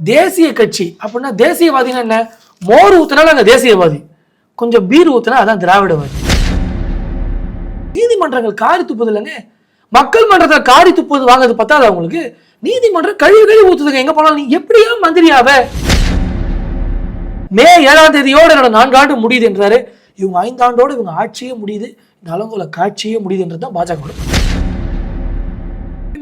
தேசிய கட்சி. அப்படின்னா தேசியவாதினா என்ன? மோர் ஊத்துனாலும் அங்க தேசியவாதி. கொஞ்சம் பீர் ஊத்துனா அதான் திராவிடவாதி. நீதிமன்றங்கள் காரி துப்புது இல்லைங்க. மக்கள் மன்றத்தில் காரி துப்புவது வாங்குறது பத்தாது அவங்களுக்கு நீதிமன்றம் கழிவு கழிவு ஊத்துதுங்க. எங்க போனாலும் நீ எப்படியா மந்திரியாவ மே ஏழாம் தேதியோட என்னோட நான்காண்டு முடியுது என்றாரு. இவங்க ஐந்தாண்டோட இவங்க ஆட்சியே முடியுது. நலங்குல காட்சியே முடியுதுன்றது தான் பாஜக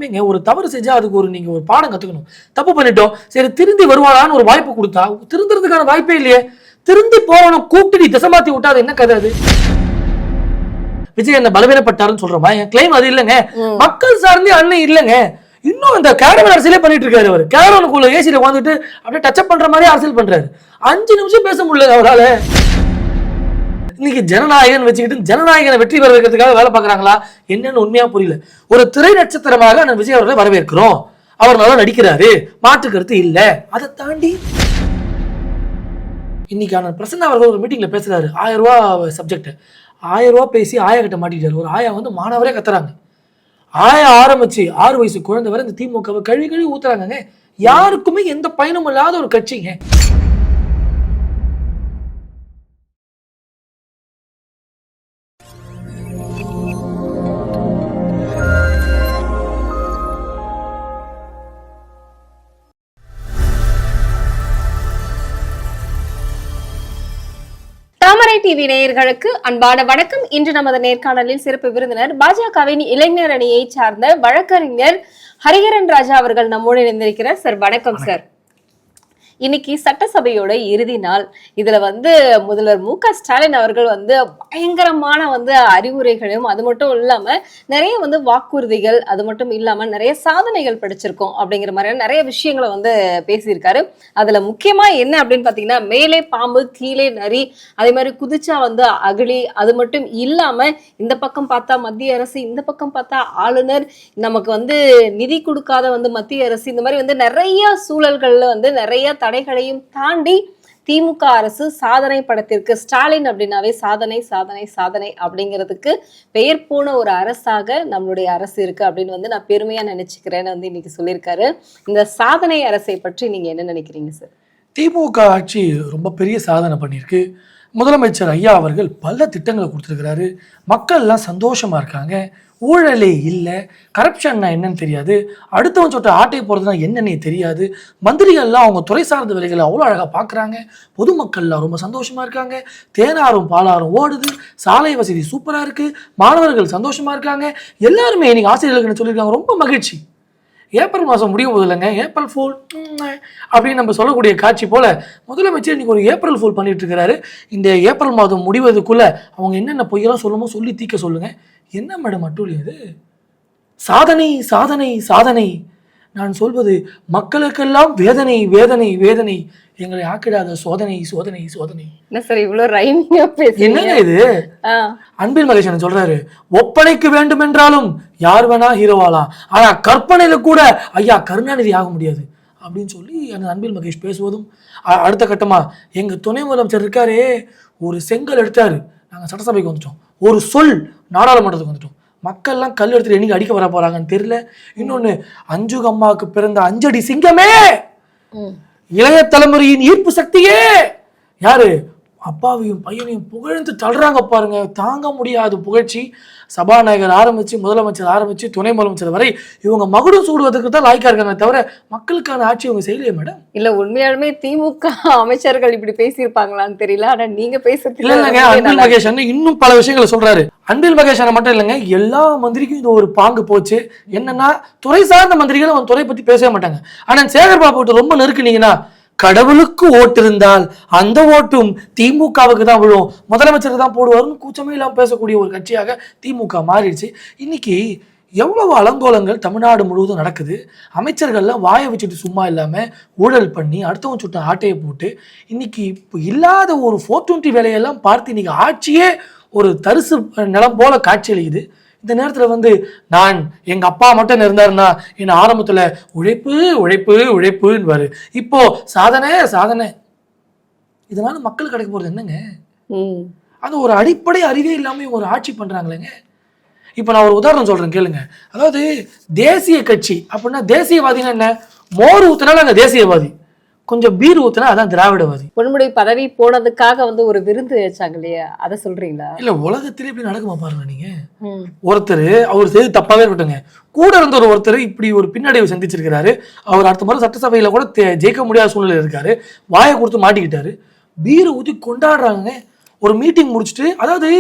உண்மைங்க ஒரு தவறு செஞ்சா அதுக்கு ஒரு நீங்க ஒரு பாடம் கத்துக்கணும். தப்பு பண்ணிட்டோம். சரி திருந்தி வருவாளான்னு ஒரு வாய்ப்பு கொடுத்தா திருந்துறதுக்கான வாய்ப்பே இல்லையே. திருந்தி போகணும் கூப்பிட்டு நீ திசை விட்டா அது என்ன கதை அது? விஜய் என்ன பலவீனப்பட்டாருன்னு சொல்றோமா என் கிளைம் அது இல்லைங்க. மக்கள் சார்ந்தே அண்ணன் இல்லைங்க. இன்னும் இந்த கேரவன் அரசியலே பண்ணிட்டு இருக்காரு அவர். கேரவனுக்குள்ள ஏசியில உட்காந்துட்டு அப்படியே டச்சப் பண்ற மாதிரி அரசியல் பண்றாரு. அஞ்சு நிமிஷம் பேச முடியல அவரால. இன்னைக்கு ஜனநாயகன் வச்சுக்கிட்டு ஜனநாயகனை வெற்றி பெற வைக்கிறதுக்காக வேலை பார்க்குறாங்களா? என்னன்னு உண்மையா புரியல. ஒரு திரை நட்சத்திரமாக நான் விஜய் அவர்களை வரவேற்கிறோம். அவர் நல்லா நடிக்கிறாரு. மாற்று கருத்து இல்ல. அதை தாண்டி இன்னைக்கு அண்ணன் பிரசன்னா அவர்கள் ஒரு மீட்டிங்ல பேசுறாரு. ஆயிரம் ரூபா சப்ஜெக்ட் ஆயிரம் ரூபாய் பேசி ஆயா கிட்ட மாட்டிக்கிட்டார். ஒரு ஆயா வந்து மாணவரே கத்துறாங்க. ஆயா ஆரம்பிச்சு ஆறு வயசு குழந்தை வரை இந்த திமுகவை கழுவி கழுவி ஊத்துறாங்க யாருக்குமே எந்த பயனும் இல்லாத ஒரு கட்சிங்க. தாமரை டிவி நேயர்களுக்கு அன்பான வணக்கம். இன்று நமது நேர்காணலில் சிறப்பு விருந்தினர் பாஜகவின் இளைஞர் அணியை சார்ந்த வழக்கறிஞர் ஹரிஹரன் ராஜா அவர்கள் நம்மோடு இணைந்திருக்கிறார். சார் வணக்கம் சார். இன்னைக்கு சட்டசபையோட இறுதி நாள். இதுல வந்து முதல்வர் மு க ஸ்டாலின் அவர்கள் வந்து பயங்கரமான வந்து அறிவுரைகளையும் அது மட்டும் இல்லாம நிறைய வந்து வாக்குறுதிகள் அது மட்டும் இல்லாம நிறைய சாதனைகள் படிச்சிருக்கோம் அப்படிங்கிற மாதிரியான நிறைய விஷயங்களை வந்து பேசியிருக்காரு. அதுல முக்கியமா என்ன அப்படின்னு பாத்தீங்கன்னா மேலே பாம்பு கீழே நரி அதே மாதிரி குதிச்சா வந்து அகழி அது மட்டும் இல்லாம இந்த பக்கம் பார்த்தா மத்திய அரசு இந்த பக்கம் பார்த்தா ஆளுநர் நமக்கு வந்து நிதி கொடுக்காத வந்து மத்திய அரசு இந்த மாதிரி வந்து நிறைய சூழல்கள்ல வந்து நிறைய தடைகளையும் தாண்டி திமுக அரசு சாதனை படத்திற்கு ஸ்டாலின் அப்படின்னாவே சாதனை சாதனை சாதனை அப்படிங்கிறதுக்கு பெயர் போன ஒரு அரசாக நம்மளுடைய அரசு இருக்கு அப்படின்னு வந்து நான் பெருமையா நினைச்சுக்கிறேன்னு வந்து இன்னைக்கு சொல்லியிருக்காரு. இந்த சாதனை அரசை பற்றி நீங்க என்ன நினைக்கிறீங்க சார்? திமுக ஆட்சி ரொம்ப பெரிய சாதனை பண்ணியிருக்கு. முதலமைச்சர் ஐயா அவர்கள் பல திட்டங்களை கொடுத்துருக்கிறாரு. மக்கள்லாம் சந்தோஷமாக இருக்காங்க. ஊழலே இல்லை. கரப்ஷன்னா என்னன்னு தெரியாது. அடுத்தவன் சொட்ட ஆட்டை போகிறதுனா என்னன்னே தெரியாது. மந்திரிகள்லாம் அவங்க துறை சார்ந்த வேலைகளை அவ்வளோ அழகாக பார்க்குறாங்க பொதுமக்கள்லாம் ரொம்ப சந்தோஷமாக இருக்காங்க. தேனாரும் பாலாரும் ஓடுது. சாலை வசதி சூப்பராக இருக்குது மாணவர்கள் சந்தோஷமாக இருக்காங்க. எல்லாருமே இன்றைக்கி ஆசிரியர்களுக்கு சொல்லியிருக்காங்க? ரொம்ப மகிழ்ச்சி. ஏப்ரல் மாதம் முடியும் போது இல்லைங்க ஏப்ரல் ஃபோல் அப்படின்னு நம்ம சொல்லக்கூடிய காட்சி போல் முதலமைச்சர் இன்றைக்கி ஒரு ஏப்ரல் ஃபூல் பண்ணிட்டு இருக்கிறாரு. இந்த ஏப்ரல் மாதம் முடிவதுக்குள்ளே அவங்க என்னென்ன பொய்யெல்லாம் சொல்லணுமோ சொல்லி தீக்க சொல்லுங்கள் என்ன மேடம் அட்டூழி அது சாதனை சாதனை சாதனை. நான் சொல்வது மக்களுக்கெல்லாம் வேதனை வேதனை வேதனை. எங்களை ஆக்கிடாத சோதனை சோதனை சோதனை. என்ன சார் இவ்வளவு ரைமிங்கா பேசுறீங்க? என்னங்க இது? அன்பில் மகேஷன் சொல்றாரு ஒப்பனைக்கு வேண்டும் என்றாலும் யார் வேணா ஹீரோவாலாம் ஆனா கற்பனையில கூட ஐயா கருணாநிதி ஆக முடியாது. அப்படின்னு சொல்லி அந்த அன்பில் மகேஷ் பேசுவதும் அடுத்த கட்டமா எங்க துணை முதலமைச்சர் இருக்காரே ஒரு செங்கல் எடுத்தாரு. நாங்க சட்டசபைக்கு வந்துட்டோம். ஒரு சொல் நாடாளுமன்றத்துக்கு வந்துட்டோம். மக்கள்லாம் கல் எடுத்துட்டு என்னைக்கு அடிக்க வர போறாங்கன்னு தெரியல. இன்னொன்னு அஞ்சுக அம்மாவுக்கு பிறந்த அஞ்சடி சிங்கமே. இளைய தலைமுறையின் ஈர்ப்பு சக்தியே! யாரு? அப்பாவையும் பையனையும் புகழ்ந்து தள்ளுறாங்க பாருங்க. தாங்க முடியாத புகழ்ச்சி. சபாநாயகர் ஆரம்பிச்சு முதலமைச்சர் ஆரம்பிச்சு துணை முதலமைச்சர் வரை இவங்க மகுடம் சூடுவதற்கு தான் லாய்க்கா இருக்காங்க தவிர மக்களுக்கான ஆட்சி இவங்க செய்யலையே மேடம்? இல்ல உண்மையாலுமே திமுக அமைச்சர்கள் இப்படி பேசியிருப்பாங்களான்னு தெரியல. ஆனா நீங்க பேசுறது இல்ல இல்லைங்க. அன்பில் மகேஷ் அண்ணன் இன்னும் பல விஷயங்களை சொல்றாரு. அன்பில் மகேஷ் அண்ணன் மட்டும் இல்லைங்க எல்லா மந்திரிக்கும் இது ஒரு பாங்கு போச்சு. என்னன்னா துறை சார்ந்த மந்திரிகள் அவன் துறை பத்தி பேசவே மாட்டாங்க. ஆனா சேகர் பாபு கிட்ட ரொம்ப நெருக்குனீங்கன்னா கடவுளுக்கு ஓட்டு இருந்தால் அந்த ஓட்டும் திமுகவுக்கு தான் விழும். முதலமைச்சருக்கு தான் போடுவாருன்னு கூச்சமே இல்லாமல் பேசக்கூடிய ஒரு கட்சியாக திமுக மாறிடுச்சு. இன்னைக்கு எவ்வளவு அலங்கோலங்கள் தமிழ்நாடு முழுவதும் நடக்குது. அமைச்சர்கள்லாம் வாயை வச்சுட்டு சும்மா இல்லாமல் ஊழல் பண்ணி அடுத்தவங்க சுட்ட ஆட்டையை போட்டு இன்னைக்கு இப்போ இல்லாத ஒரு ஃபோர் டுவெண்ட்டி வேலையெல்லாம் பார்த்து இன்னைக்கு ஆட்சியே ஒரு தரிசு நிலம் போல காட்சியளிக்குது இந்த நேரத்தில் வந்து நான் எங்கள் அப்பா மட்டும் இருந்தாருன்னா என்ன ஆரம்பத்தில் உழைப்பு உழைப்பு உழைப்புன்னு இப்போ சாதனை சாதனை. இதனால மக்கள் கிடைக்க போகிறது என்னங்க? ம். அது ஒரு அடிப்படை அறிவே இல்லாமல் ஒரு ஆட்சி பண்ணுறாங்களேங்க இப்போ நான் ஒரு உதாரணம் சொல்கிறேன் கேளுங்க. அதாவது தேசிய கட்சி அப்படின்னா தேசியவாதினா என்ன? மோர் ஊத்துனாலும் அங்கே தேசியவாதி. கொஞ்சம் பீர் ஊத்துனா அதான் திராவிடவாதி பொன்முடி பதவி போனதுக்காக வந்து ஒரு விருந்து வச்சாங்க இல்லையா? அதை சொல்றீங்களா? இல்ல உலகத்திலே இப்படி நடக்குமா பாருங்க நீங்க. ஒருத்தர் அவர் செய்து தப்பாவே இருக்கட்டுங்க கூட இருந்த ஒரு ஒருத்தர் இப்படி ஒரு பின்னடைவு சந்திச்சிருக்கிறாரு. அவர் அடுத்த முறை சட்டசபையில கூட ஜெயிக்க முடியாத சூழ்நிலை இருக்காரு. வாயை கொடுத்து மாட்டிக்கிட்டாரு. பீரை ஊத்தி கொண்டாடுறாங்க ஒரு மீட்டிங் முடிச்சுட்டு அதாவது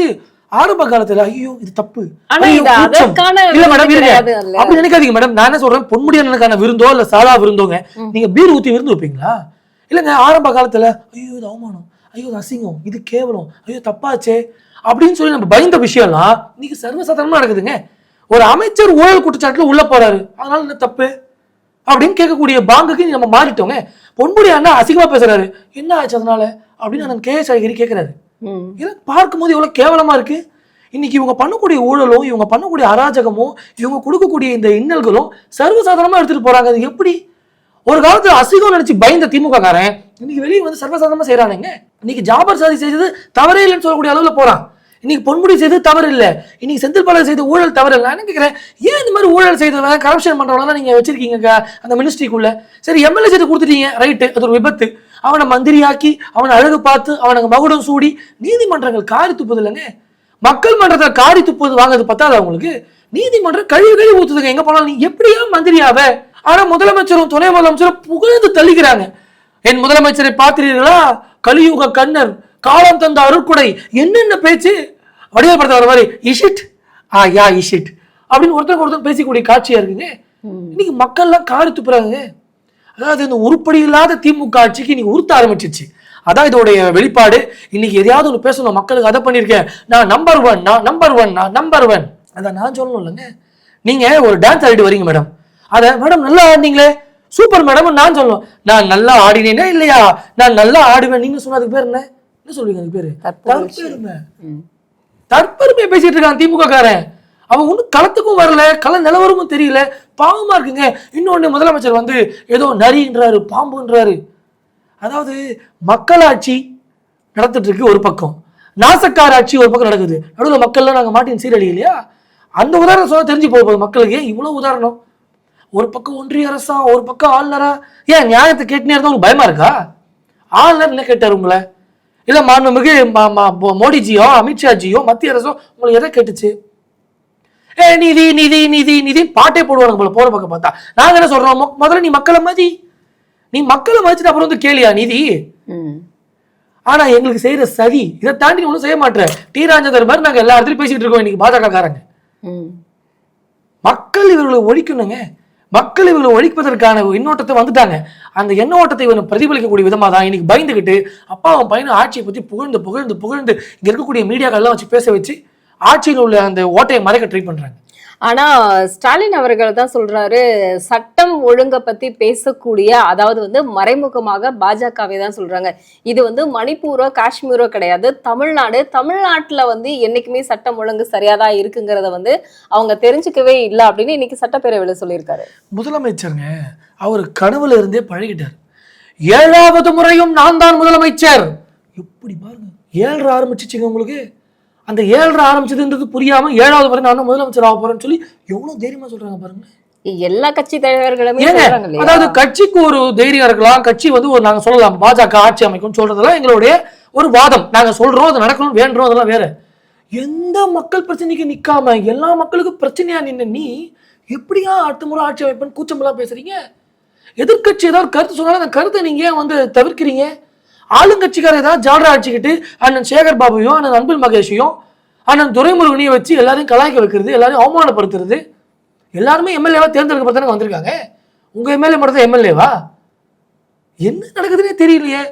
ஆரம்ப காலத்துல ஐயோ இது தப்பு. இல்ல மேடம் இருங்க? அப்படி நினைக்காதீங்க மேடம் நான் என்ன சொல்றேன்? பொன்முடியனுக்கான விருந்தோ இல்ல சாதா விருந்தோங்க. நீங்க பீர் ஊத்தி விருந்து வைப்பீங்களா? இல்லைங்க ஆரம்ப காலத்துல ஐயோ இது அவமானம். ஐயோ இது அசிங்கம். இது கேவலம். ஐயோ தப்பாச்சே. அப்படின்னு சொல்லி நம்ம பயந்த விஷயம்லாம் இன்னைக்கு சர்வசாதாரணமா நடக்குதுங்க. ஒரு அமைச்சர் ஊழல் குற்றச்சாட்டுல உள்ள போறாரு. அதனால என்ன தப்பு? அப்படின்னு கேட்கக்கூடிய பாங்குக்கு நம்ம மாறிட்டோங்க. பொன்முடி அண்ணா அசிங்கமா பேசுறாரு. என்ன ஆச்சு அதனால? அப்படின்னு அண்ணன் கே எஸ் அழகிரி கேட்கிறாரு. இதெல்லாம் பார்க்கும்போது எவ்வளோ கேவலமாக இருக்குது இன்னைக்கு இவங்க பண்ணக்கூடிய ஊழலும் இவங்க பண்ணக்கூடிய அராஜகமும் இவங்க கொடுக்கக்கூடிய இந்த இன்னல்களும் சர்வசாதாரணமாக எடுத்துகிட்டு போகிறாங்க அது எப்படி? ஒரு காலத்தில் அசிங்கம் நினச்சி பயந்த திமுக காரன் இன்னைக்கு வெளியே வந்து சர்வசாதாரணமாக செய்கிறானுங்க இன்னைக்கு ஜாபர் சாதி செய்தது தவறே இல்லைன்னு சொல்லக்கூடிய அளவில் போகிறான் இன்னைக்கு பொன்முடி செய்தது தவறு இல்லை. இன்னைக்கு செந்தில் பாலாஜி செய்த ஊழல் தவறு இல்லை. நான் நினைக்கிறேன் ஏன் இந்த மாதிரி ஊழல் செய்தவன் கரப்ஷன் பண்ணுறவங்களாம் நீங்கள் வச்சிருக்கீங்க அந்த மினிஸ்ட்ரிக்குள்ள சரி எம்எல்ஏ செய்து கொடுத்துட்டீங்க. ரைட்டு அது ஒரு விபத்து. அவனை மந்திரியாக்கி அவனை அழகு பார்த்து அவனுக்கு மகுடம் சூடி நீதிமன்றங்கள் காரி துப்புது இல்லைங்க? மக்கள் மன்றத்தில் காரி துப்புவது வாங்குறது பத்தாது அவங்களுக்கு நீதிமன்றம் கழிவு கழிவு ஊத்துதுங்க. எங்க போனாலும் நீ எப்படியா மந்திரியாவ? ஆனா முதலமைச்சரும் துணை முதலமைச்சரும் புகழ்ந்து தள்ளிக்கிறாங்க. என் முதலமைச்சரை பார்த்தீர்களா கலியுக கண்ணர் காலம் தந்த அருட்குடை என்னென்ன பேச்சு? வடிவல் படத்தை வர மாதிரி இஷிட் ஆ யா இஷிட் அப்படின்னு ஒருத்தருக்கு ஒருத்தர் பேசிக்கூடிய காட்சியா இருக்குங்க. இன்னைக்கு மக்கள்லாம் காரி துப்புறாங்க. அதாவது இந்த உருப்படி இல்லாத திமுக ஆட்சிக்கு இன்னைக்கு உறுத்த ஆரம்பிச்சிச்சு அதான் இதோடைய வெளிப்பாடு. இன்னைக்கு எதையாவது ஒன்று பேசணும். மக்களுக்கு அதை பண்ணியிருக்கேன். நான் நம்பர் ஒன் நான் நம்பர் ஒன் நான் நம்பர் ஒன் அதை நான் சொல்லணும் இல்லைங்க. நீங்க ஒரு டான்ஸ் ஆடிட்டு வரீங்க மேடம் அதை மேடம் நல்லா ஆடினீங்களே. சூப்பர் மேடம் நான் சொல்லணும். நான் நல்லா ஆடினேனே இல்லையா? நான் நல்லா ஆடுவேன். நீங்க சொன்னதுக்கு பேர் என்ன? என்ன சொல்லுவீங்க அதுக்கு பேரு. தற்பெருமை. தற்பெருமையை பேசிட்டு இருக்கான் திமுக காரன் அவன் ஒன்றும் களத்துக்கும் வரல கள நிலவரமும் தெரியல. பாவமாக இருக்குங்க. இன்னொன்று முதலமைச்சர் வந்து ஏதோ நரின்றாரு பாம்புன்றாரு. அதாவது மக்களாட்சி நடந்துட்டுருக்கு ஒரு பக்கம். நாசக்கார ஆட்சி ஒரு பக்கம் நடக்குது. நடுவில் மக்கள்லாம் நாங்கள் மாட்டின் சீரழி இல்லையா? அந்த உதாரணம் சொன்னால் தெரிஞ்சு போக போகுது மக்களுக்கு. ஏன் இவ்வளோ உதாரணம்? ஒரு பக்கம் ஒன்றிய அரசா ஒரு பக்கம் ஆளுநரா? ஏன் நியாயத்தை கேட்டுனே இருந்தால் உங்களுக்கு பயமா இருக்கா? ஆளுநர் என்ன கேட்டார் உங்களை? இல்லை மாண்புமிகு மோடிஜியோ அமித்ஷாஜியோ மத்திய அரசோ உங்களுக்கு எதை கேட்டுச்சு? நிதி நிதி நிதி நிதி. பாட்டே போடுவாங்க போல போற பக்கம் பார்த்தா. நாங்க என்ன சொல்றோம்? முதல்ல நீ மக்களை மதி. நீ மக்களை மதிச்சுட்டு அப்புறம் வந்து கேளியா நிதி? ம். ஆனா எங்களுக்கு செய்யற சதி இதை தாண்டி ஒன்றும் செய்ய மாட்டேன் டி. ராஜேந்தர் மாதிரி நாங்க எல்லா இடத்துலயும் பேசிட்டு இருக்கோம் இன்னைக்கு பாஜக காரங்க ம். மக்கள் இவர்களை ஒழிக்கணுங்க. மக்கள் இவர்களை ஒழிப்பதற்கான எண்ணோட்டத்தை வந்துட்டாங்க. அந்த எண்ணோட்டத்தை இவனை பிரதிபலிக்கக்கூடிய விதமா தான் இன்னைக்கு பயந்துகிட்டு அப்பா அவன் பையனை ஆட்சியை பத்தி புகழ்ந்து புகழ்ந்து புகழ்ந்து இங்க இருக்கக்கூடிய மீடியாக்கள்லாம் வச்சு பேச வச்சு ஆட்சியில் உள்ள அந்த ஓட்டையை மறைக்க ட்ரை பண்றாங்க. ஆனா ஸ்டாலின் அவர்கள் தான் சொல்றாரு சட்டம் ஒழுங்க பத்தி பேசக்கூடிய அதாவது வந்து மறைமுகமாக பாஜகவை தான் சொல்றாங்க. இது வந்து மணிப்பூரோ காஷ்மீரோ கிடையாது. தமிழ்நாடு தமிழ்நாட்டுல வந்து என்னைக்குமே சட்டம் ஒழுங்கு சரியாதான் இருக்குங்கிறத வந்து அவங்க தெரிஞ்சுக்கவே இல்லை அப்படின்னு இன்னைக்கு சட்டப்பேரவையில சொல்லியிருக்காரு. முதலமைச்சருங்க அவர் கனவுல இருந்தே பழகிட்டார். ஏழாவது முறையும் நான் தான் முதலமைச்சர். எப்படி பாருங்க ஏழரை ஆரம்பிச்சிச்சுங்க உங்களுக்கு. அந்த ஏழரை ஆரம்பிச்சதுன்றது புரியாம ஏழாவது முறை நான் முதலமைச்சர் ஆக போறேன்னு சொல்லி எவ்வளவு தைரியமா சொல்றாங்க பாருங்க எல்லா கட்சி தலைவர்களுமே அதாவது கட்சிக்கு ஒரு தைரியம் இருக்கலாம் கட்சி வந்து ஒரு நாங்க சொல்லலாம் பாஜக ஆட்சி அமைக்கும் சொல்றதெல்லாம் எங்களுடைய ஒரு வாதம். நாங்க சொல்றோம் அது நடக்கணும் வேண்டுறோம் அதெல்லாம் வேற. எந்த மக்கள் பிரச்சனைக்கு நிக்காம எல்லா மக்களுக்கும் பிரச்சனையா நின்ன நீ எப்படியா அடுத்த முறை ஆட்சி அமைப்பேன்னு கூச்சமெல்லாம் பேசுறீங்க? எதிர்க்கட்சி ஏதாவது கருத்து சொன்னாலும் அந்த கருத்தை நீங்க ஏன் வந்து தவிர்க்கிறீங்க? ஆளுங்கட்சிக்காரர் ஏதாவது ஜாலரா அடிச்சுக்கிட்டு அண்ணன் சேகர் பாபுவையும் அண்ணன் அன்பில் மகேஷையும் அண்ணன் துரைமுருகனையும் வச்சு எல்லாரையும் கலாய்க்க வைக்கிறது எல்லாரையும் அவமானப்படுத்துறது. எல்லாருமே எம்எல்ஏவா தேர்ந்தெடுக்கப்பட்டாங்க வந்திருக்காங்க. உங்க எம்எல்ஏ மட்டும் தான் எம்எல்ஏவா என்ன நடக்குதுன்னே தெரியலையே.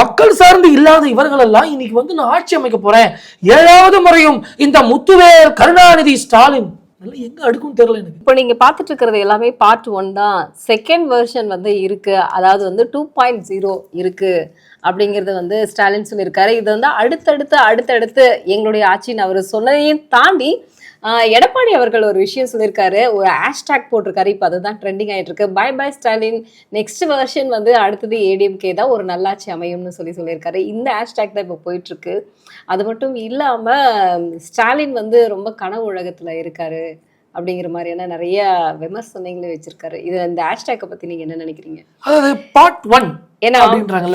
மக்கள் சார்ந்து இல்லாத இவர்கள் எல்லாம் இன்னைக்கு வந்து நான் ஆட்சி அமைக்க போறேன். ஏழாவது முறையும் இந்த முத்துவேல் கருணாநிதி ஸ்டாலின். இதெல்லாம் எங்க அடுக்கும் தெரியல எனக்கு. இப்போ நீங்க பார்த்துட்டு இருக்கிறது எல்லாமே பார்ட் ஒன் தான். செகண்ட் வெர்ஷன் வந்து இருக்கு. அதாவது வந்து டூ பாயிண்ட் ஜீரோ இருக்கு. அப்படிங்கிறது வந்து ஸ்டாலின் சொல்லியிருக்காரு. இது வந்து அடுத்தடுத்து அடுத்தடுத்து எங்களுடைய ஆட்சின்னு அவர் சொன்னதையும் தாண்டி எடப்பாடி அவர்கள் ஒரு விஷயம் சொல்லியிருக்காரு. ஒரு ஹேஷ்டேக் போட்டிருக்காரு. இப்போ அதுதான் ட்ரெண்டிங் ஆகிட்டு இருக்கு bye bye Stalin. Next version வந்து அடுத்தது ஏடிஎம்கே தான் ஒரு நல்லாட்சி அமையும்னு சொல்லி சொல்லியிருக்காரு. இந்த ஹேஷ்டேக் தான் இப்போ போயிட்டுருக்கு. அது மட்டும் இல்லாமல் ஸ்டாலின் வந்து ரொம்ப கனவு உலகத்தில் இருக்காரு. அப்படிங்கிற மாதிரியான நிறைய விமர்சனங்களும் வச்சிருக்காரு. இது இந்த ஹேஷ்டேக்கை பத்தி நீங்க என்ன நினைக்கிறீங்க? அதாவது பார்ட் ஒன் ஏன்னா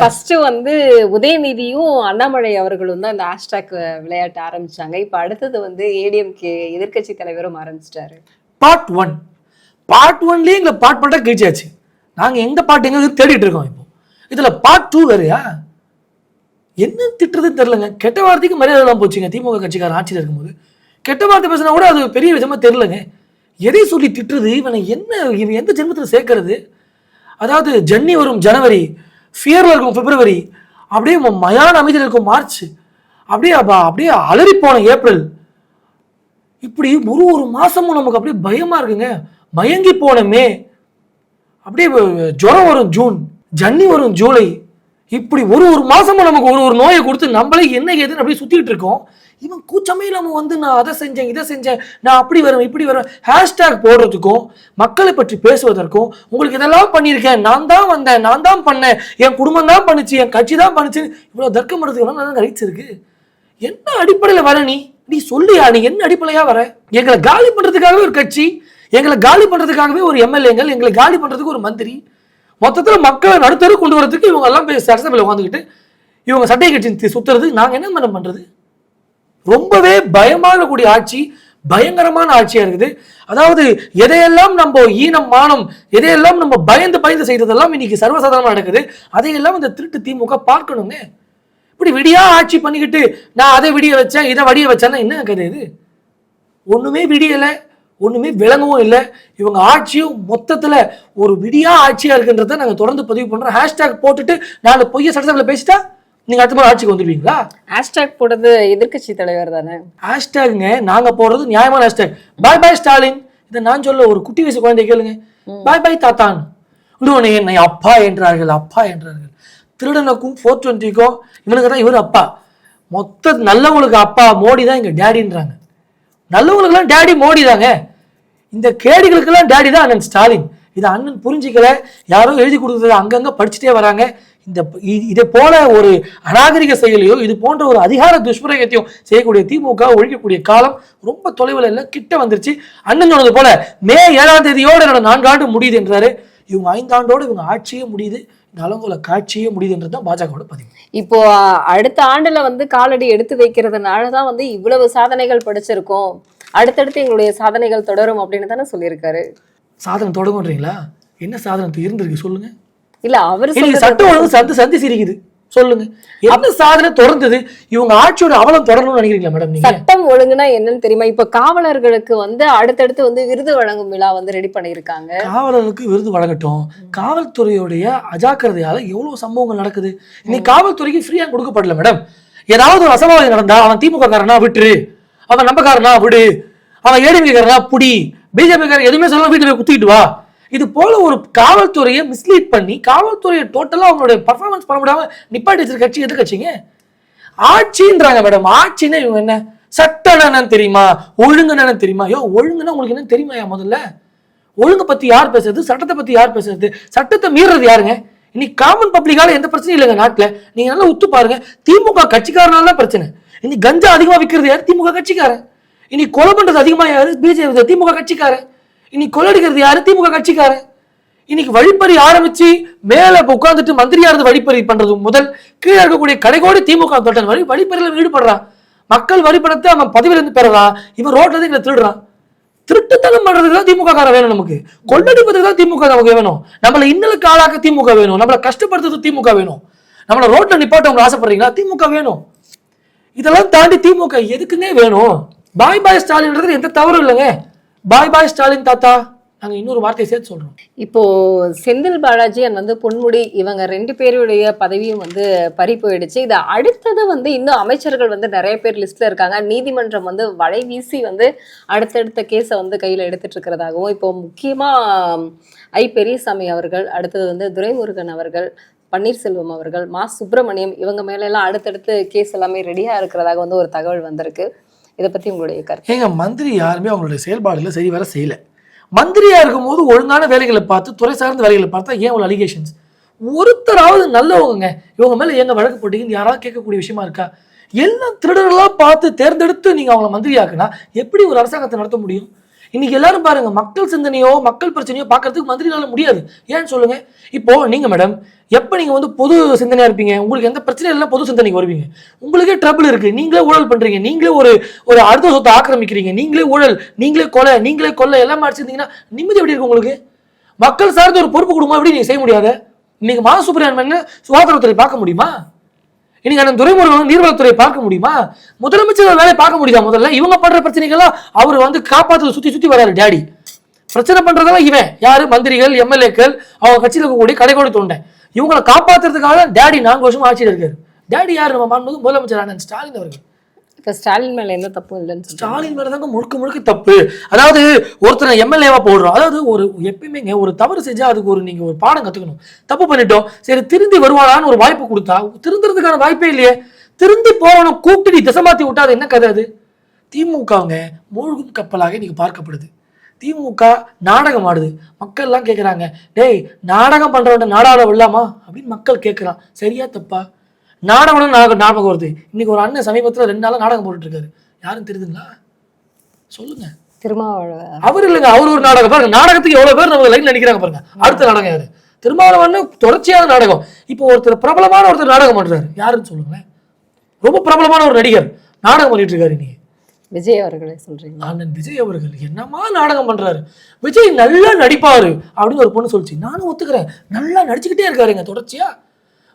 ஃபர்ஸ்ட் வந்து உதயநிதியும் அண்ணாமலை அவர்களும் தான் இந்த ஹேஷ்டேக் விளையாட்டு ஆரம்பிச்சாங்க. இப்ப அடுத்தது வந்து ஏடிஎம்கே எதிர்க்கட்சி தலைவரும் ஆரம்பிச்சிட்டாரு. பார்ட் ஒன் பார்ட் ஒன்லேயே எங்களை பார்ட் பார்ட்டாக கிழிச்சாச்சு. நாங்கள் எந்த பாட்டு எங்க தேடிட்டு இருக்கோம் இப்போ. இதில் பார்ட் டூ வேறையா? என்ன திட்டுறதுன்னு தெரிலங்க கெட்ட வார்த்தைக்கு மரியாதை எல்லாம் போச்சுங்க. திமுக கட்சிக்காரன் ஆட்சியில் இருக்கும்போது. கெட்ட வார்த்தை பேசினா கூட அது பெரிய விஷயமா தெரிலங்க எதை சொல்லி திட்டுறது? இவனை என்ன இவன் எந்த ஜென்மத்தில் சேர்க்கறது? அதாவது ஜன்னி வரும் ஜனவரி ஃபியரில் இருக்கும் பிப்ரவரி அப்படியே மயான அமைதியில் இருக்கும் மார்ச் அப்படியே அப்ப- அப்படியே அலறி போன ஏப்ரல் இப்படி ஒரு ஒரு மாதமும் நமக்கு அப்படியே பயமாக இருக்குங்க. மயங்கி போன மே. அப்படியே ஜுரம் வரும் ஜூன் ஜன்னி வரும் ஜூலை இப்படி ஒரு ஒரு மாதமும் நமக்கு ஒரு ஒரு நோயை கொடுத்து நம்மளே என்ன ஏதுன்னு அப்படியே சுற்றிக்கிட்டு இருக்கோம். இவன் கூச்சமே இல்லாமல் வந்து நான் அதை செஞ்சேன் இதை செஞ்சேன் நான் அப்படி வருவேன் இப்படி வருவேன் ஹேஷ்டேக் போடுறதுக்கும் மக்களை பற்றி பேசுவதற்கும் உங்களுக்கு இதெல்லாம் பண்ணியிருக்கேன் நான் தான் வந்தேன் நான் தான் பண்ணேன் என் குடும்பம் தான் பண்ணுச்சு என் கட்சி தான் பண்ணுச்சு இவ்வளோ தர்க்கம் பண்ணுறதுக்கு நல்லா ரைட்ஸ் இருக்கு? என்ன அடிப்படையில் வர நீ? நீ சொல்லியா நீ என்ன அடிப்படையாக வர? எங்களை காலி பண்ணுறதுக்காகவே ஒரு கட்சி எங்களை காலி பண்ணுறதுக்காகவே ஒரு எம்எல்ஏங்கள் எங்களை காலி பண்ணுறதுக்கு ஒரு மந்திரி. மொத்தத்தில் மக்களை நடுத்தர கொண்டு வரதுக்கு இவங்க எல்லாம் போய் சட்டசபையில் உட்காந்துக்கிட்டு இவங்க சட்டை கட்சி சுற்றுறது நாங்கள் என்ன மேடம் பண்ணுறது ரொம்பவே பயமாக இருக்கக்கூடிய ஆட்சி பயங்கரமான ஆட்சியா இருக்குது. அதாவது எதையெல்லாம் நம்ம ஈனம் மானம் எதையெல்லாம் நம்ம பயந்து பயந்து செய்ததெல்லாம் இன்னைக்கு சர்வசாதாரணமா நடக்குது அதையெல்லாம் இந்த திருட்டு திமுக பார்க்கணுங்க இப்படி விடியா ஆட்சி பண்ணிக்கிட்டு நான் அதை விடிய வச்சேன் இதை வடிய வச்சேன்னா என்ன கதை இது? ஒண்ணுமே விடியலை ஒண்ணுமே விளங்கவும் இல்லை. இவங்க ஆட்சியும் மொத்தத்துல ஒரு விடியா ஆட்சியா இருக்குன்றத நாங்கள் தொடர்ந்து பதிவு பண்றோம். ஹேஷ்டேக் போட்டுட்டு நாலு பொய்ய சட்டசபையில் பேசிட்டா நீங்க அடுத்த முறை ஆட்சிக்கு வந்துடுவீங்களா? ஹேஷ்டேக் போடுறது எதிர்க்கட்சி தலைவர் தானே. ஹேஷ்டேக்குங்க நாங்க போடுறது நியாயமான ஹேஷ்டேக் பாய் பாய் ஸ்டாலின் இதை நான் சொல்ல ஒரு குட்டி வயசு குழந்தை கேளுங்க. பாய் பாய் தாத்தான். இன்னொன்று என்னை அப்பா என்றார்கள் அப்பா என்றார்கள். திருடனுக்கும் ஃபோர் டுவெண்ட்டிக்கும் இவனுக்கு தான் இவர் அப்பா. மொத்த நல்லவங்களுக்கு அப்பா மோடி தான் இங்க டேடின்றாங்க. நல்லவங்களுக்கெல்லாம் டேடி மோடி தாங்க. இந்த கேடிகளுக்கெல்லாம் டேடி தான் அண்ணன் ஸ்டாலின். இதை அண்ணன் புரிஞ்சிக்கல. யாரோ எழுதி கொடுத்தது அங்கங்க படிச்சுட்டே வராங்க. இந்த இதை போல ஒரு அநாகரிக செயலையோ இது போன்ற ஒரு அதிகார துஷ்பிரயோகத்தையும் செய்யக்கூடிய திமுக ஒழிக்கக்கூடிய காலம் ரொம்ப தொலைவில் இல்லை கிட்ட வந்துருச்சு. அண்ணன் சொன்னது போல மே ஏழாம் தேதியோட என்னோட நான்காண்டு முடியுது என்றாரு. இவங்க ஐந்தாண்டோட இவங்க ஆட்சியே முடியுது. இந்த அலங்கோல காட்சியே முடியுதுன்றது தான் பாஜகவோட பதிவு. இப்போ அடுத்த ஆண்டுல வந்து காலடி எடுத்து வைக்கிறதுனால தான் வந்து இவ்வளவு சாதனைகள் படிச்சிருக்கோம். அடுத்தடுத்து எங்களுடைய சாதனைகள் தொடரும் அப்படின்னு தானே சொல்லியிருக்காரு. சாதனை தொடங்குன்றீங்களா என்ன சாதனை? இருந்திருக்கு சொல்லுங்க. இல்ல அவர் இன்னைக்கு சட்டம் ஒழுங்கு சந்து சந்தி சிரிக்குது. சொல்லுங்க. என்ன சாதனை தொடர்ந்தது இவங்க ஆட்சியோட அவலம் தொடரணும்னு நினைக்கிறீங்களா மேடம் சட்டம் ஒழுங்குனா என்னன்னு தெரியுமா? இப்ப காவலர்களுக்கு வந்து அடுத்தடுத்து வந்து விருது வழங்கும் விழா வந்து ரெடி பண்ணியிருக்காங்க. காவலர்களுக்கு விருது வழங்கட்டும். காவல்துறையுடைய அஜாக்கிரதையால எவ்வளவு சம்பவங்கள் நடக்குது? இன்னைக்கு காவல்துறைக்கு ஃப்ரீயா கொடுக்கப்படல மேடம் ஏதாவது ஒரு அசம்பாவிதம் நடந்தா அவன் திமுக காரனா விட்டுரு. அவன் நம்பக்காரனா விடு. அவன் ஏடிஎம்கே காரனா புடி. பிஜேபி காரன் எதுவுமே சொல்ல வீட்டுல போய் குத்திட்டு வா. இது போல ஒரு காவல்துறையை மிஸ்லீட் பண்ணி காவல்துறையை டோட்டலாக அவங்களுடைய பர்ஃபார்மன்ஸ் பண்ண முடியாமல் நிப்பாட்டி வச்சிருக்க கட்சி எது கட்சிங்க ஆட்சின்றாங்க மேடம் ஆட்சின்னா இவங்க என்ன? சட்டம் என்னன்னு தெரியுமா? ஒழுங்கு என்னன்னு தெரியுமா? யோ ஒழுங்குன்னா உங்களுக்கு என்ன தெரியுமாயா முதல்ல? ஒழுங்கு பத்தி யார் பேசுறது? சட்டத்தை பத்தி யார் பேசுறது? சட்டத்தை மீறது யாருங்க? இன்னைக்கு காமன் பப்ளிக்கால எந்த பிரச்சனையும் இல்லைங்க நாட்டில். நீங்க நல்லா உத்து பாருங்க. திமுக கட்சிக்காரனால தான் பிரச்சனை. இன்னைக்கு கஞ்சா அதிகமா விற்கிறது யார்? திமுக கட்சிக்காரன். இன்னைக்கு கொலை பண்றது அதிகமா யாரு? பிஜேபி திமுக கட்சிக்காரன். இன்னைக்கு கொள்ளடிக்கிறது யாரு? திமுக கட்சிக்காரன். இன்னைக்கு வழிப்பறி ஆரம்பிச்சு மேல உட்கார்ந்துட்டு மந்திரியா இருந்து வழிப்பறி பண்றது முதல். கீழே இருக்கக்கூடிய கடைகோடி திமுக தொட்டன் வழி வழிப்பறியில் ஈடுபடுறான். மக்கள் வழிபடத்தை அவன் பதவியில இருந்து பெறலாம் இவன் ரோட்ல இருந்து திருடுறான். திருட்டுத்தனம் பண்றதுக்கு தான் திமுக காரன் வேணும் நமக்கு. கொள்ளடிப்பதுக்கு தான் திமுக நமக்கு வேணும். நம்மளை இன்னலுக்கு ஆளாக்க திமுக வேணும். நம்மளை கஷ்டப்படுத்துறது திமுக வேணும். நம்மளை ரோட்ல நிப்பாட்ட ஆசைப்படுறீங்களா? திமுக வேணும். இதெல்லாம் தாண்டி திமுக எதுக்குன்னே வேணும். பாய் பாய் ஸ்டாலின்ன்றது எந்த தவறும் இல்லைங்க. பாய் பாய் ஸ்டாலின் தாத்தா. நாங்க இன்னொரு வார்த்தையை சேர்த்து சொல்றோம். இப்போ செந்தில் பாலாஜி அண்ட் வந்து பொன்முடி இவங்க ரெண்டு பேருடைய பதவியும் வந்து பறி போயிடுச்சு. இது அடுத்தது வந்து இன்னும் அமைச்சர்கள் வந்து நிறைய பேர் லிஸ்ட்ல இருக்காங்க. நீதிமன்றம் வந்து வலை வீசி வந்து அடுத்தடுத்த கேஸை வந்து கையில எடுத்துட்டு இருக்கிறதாகவும் இப்போ முக்கியமா ஐ பெரியசாமி அவர்கள் அடுத்தது வந்து துரைமுருகன் அவர்கள் பன்னீர்செல்வம் அவர்கள் மா சுப்பிரமணியம் இவங்க மேலெல்லாம் அடுத்தடுத்து கேஸ் எல்லாமே ரெடியாக இருக்கிறதாக வந்து ஒரு தகவல் வந்திருக்கு. இதை பற்றி உங்களுடைய கருத்து. எங்கள் மந்திரி யாருமே அவங்களுடைய செயல்பாடுல சரி வர செய்யல. மந்திரியா இருக்கும்போது ஒழுங்கான வேலைகளை பார்த்து துறை சார்ந்த வேலைகளை பார்த்தா ஏன் ஒரு அலிகேஷன்ஸ் ஒருத்தராவது நல்லவங்க இவங்க மேலே எங்கள் வழக்கு போட்டீங்கன்னு யாராவது கேட்கக்கூடிய விஷயமா இருக்கா? எல்லாம் திருடர்களாக பார்த்து தேர்ந்தெடுத்து நீங்கள் அவங்கள மந்திரியாக்குனா எப்படி ஒரு அரசாங்கத்தை நடத்த முடியும்? இன்னைக்கு எல்லாரும் பாருங்க மக்கள் சிந்தனையோ மக்கள் பிரச்சனையோ பார்க்கறதுக்கு மந்திரினால முடியாது. ஏன்னு சொல்லுங்க? இப்போ நீங்க மேடம் எப்போ நீங்க வந்து பொது சிந்தனையா இருப்பீங்க? உங்களுக்கு எந்த பிரச்சனையும் இல்லை பொது சிந்தனைக்கு வருவீங்க. உங்களுக்கே ட்ரபிள் இருக்கு. நீங்களே ஊழல் பண்றீங்க. நீங்களே ஒரு ஒரு அடுத்த சொத்தை ஆக்கிரமிக்கிறீங்க. நீங்களே ஊழல் நீங்களே கொலை நீங்களே கொலை எல்லாம் அடிச்சிருந்தீங்கன்னா நிம்மதி எப்படி இருக்கு உங்களுக்கு? மக்கள் சார்ந்த ஒரு பொறுப்பு கொடுமா எப்படி நீங்க செய்ய முடியாது? இன்னைக்கு மா சுப்பிரமணியன் சுகாதாரத்துறை பார்க்க முடியுமா? இன்னைக்கு அந்த துறைமுருகன் நீர்வளத்துறை பார்க்க முடியுமா? முதலமைச்சர் வேலையை பார்க்க முடியுதா முதல்ல? இவங்க பண்ற பிரச்சனைகள்லாம் அவர் வந்து காப்பாற்ற சுத்தி சுத்தி வராரு டேடி. பிரச்சனை பண்றதெல்லாம் இவன். யாரு? மந்திரிகள் எம்எல்ஏக்கள் அவங்க கட்சியில் இருக்கக்கூடிய கடைகோடி தொண்டை. இவங்களை காப்பாத்துறதுக்காக டேடி நான்கு வருஷம் ஆட்சியில் இருக்காரு. டேடி யார் நம்ம மாண்புமிகு முதலமைச்சர் அண்ணன் ஸ்டாலின் அவர்கள்? இப்போ ஸ்டாலின் மேலே என்ன தப்பும் இல்லைன்னு ஸ்டாலின் மேலே தாங்க முழுக்க முழுக்க தப்பு. அதாவது ஒருத்தர் எம்எல்ஏவாக போடுறோம். அதாவது ஒரு எப்பயுமேங்க ஒரு தவறு செஞ்சால் அதுக்கு ஒரு நீங்கள் ஒரு பாடம் கற்றுக்கணும் தப்பு பண்ணிட்டோம். சரி திருந்தி வருவானான்னு ஒரு வாய்ப்பு கொடுத்தா திருந்துறதுக்கான வாய்ப்பே இல்லையே. திருந்தி போகணும் கூப்பிட்டு நீ திசை விட்டா அது என்ன கதை அது? திமுகங்க மூழ்கும் கப்பலாக இன்னைக்கு பார்க்கப்படுது. திமுக நாடகம் ஆடுது. மக்கள்லாம் கேட்குறாங்க டேய் நாடகம் பண்றவன் நாடாட விடலாமா? அப்படின்னு மக்கள் கேட்குறான் சரியா தப்பா? நாடகம் நாடகம் ஞாபகம் வருது. இன்னைக்கு ஒரு அண்ணன் சமீபத்தில் ரெண்டு நாளா நாடகம் போட்டுட்டு இருக்காரு யாரும் தெரியுதுங்களா? சொல்லுங்க. திருமாவளவன். அவர் இல்லைங்க அவர் ஒரு நாடகம். பாருங்க நாடகத்துக்கு எவ்வளவு பேர் நம்ம லைன்ல நிக்கிறாங்க பாருங்க. அடுத்த நாடகம் யாரு? திருமாவளவன் தொடர்ச்சியான நாடகம். இப்போ ஒருத்தர் பிரபலமான ஒருத்தர் நாடகம் பண்றாரு. யாருன்னு சொல்லுங்களேன். ரொம்ப பிரபலமான ஒரு நடிகர் நாடகம் பண்ணிட்டு இருக்காரு நீ விஜய் அவர்களை சொல்றீங்க அண்ணன் விஜய் அவர்கள் என்னமா நாடகம் பண்றாரு? விஜய் நல்லா நடிப்பாரு அப்படின்னு ஒரு பொண்ணு சொல்லிச்சு. நானும் ஒத்துக்கிறேன். நல்லா நடிச்சுக்கிட்டே இருக்காருங்க தொடர்ச்சியா.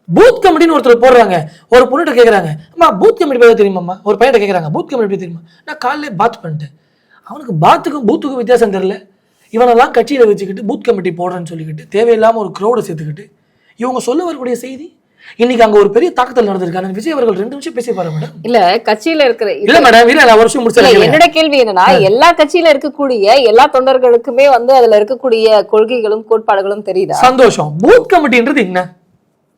பூத் கமிட்டின்னு ஒருத்தர் போடுறாங்க. ஒரு பொண்ணுகிட்ட கேட்குறாங்க அம்மா பூத் கமிட்டி பற்றி தெரியுமாம்மா? ஒரு பையன்கிட்ட கேட்குறாங்க பூத் கமிட்டி தெரியுமா? நான் காலையிலே பாத் பண்ணிட்டேன். அவனுக்கு பாத்துக்கும் பூத்துக்கும் வித்தியாசம் தெரியல. இவனெல்லாம் கட்சியில் வச்சுக்கிட்டு பூத் கமிட்டி போடுறேன்னு சொல்லிக்கிட்டு தேவையில்லாமல் ஒரு க்ரௌடை சேர்த்துக்கிட்டு இவங்க சொல்ல வரக்கூடிய செய்தி இன்னைக்கு அங்க ஒரு பெரிய தாக்குதல் நடந்திருக்கு அண்ணன் விஜய் அவர்கள் ரெண்டு நிமிஷம் பேசி பாருங்க மேடம்? இல்ல கட்சியில இருக்கிற இல்ல மேடம் இல்ல நான் இல்ல, முடிச்சிடறேன் என்னோட கேள்வி என்னன்னா எல்லா கட்சியில இருக்கக்கூடிய எல்லா தொண்டர்களுக்குமே வந்து அதுல இருக்கக்கூடிய கொள்கைகளும் கோட்பாடுகளும் தெரியுதா? சந்தோஷம். பூத் கமிட்டின்றது என்ன?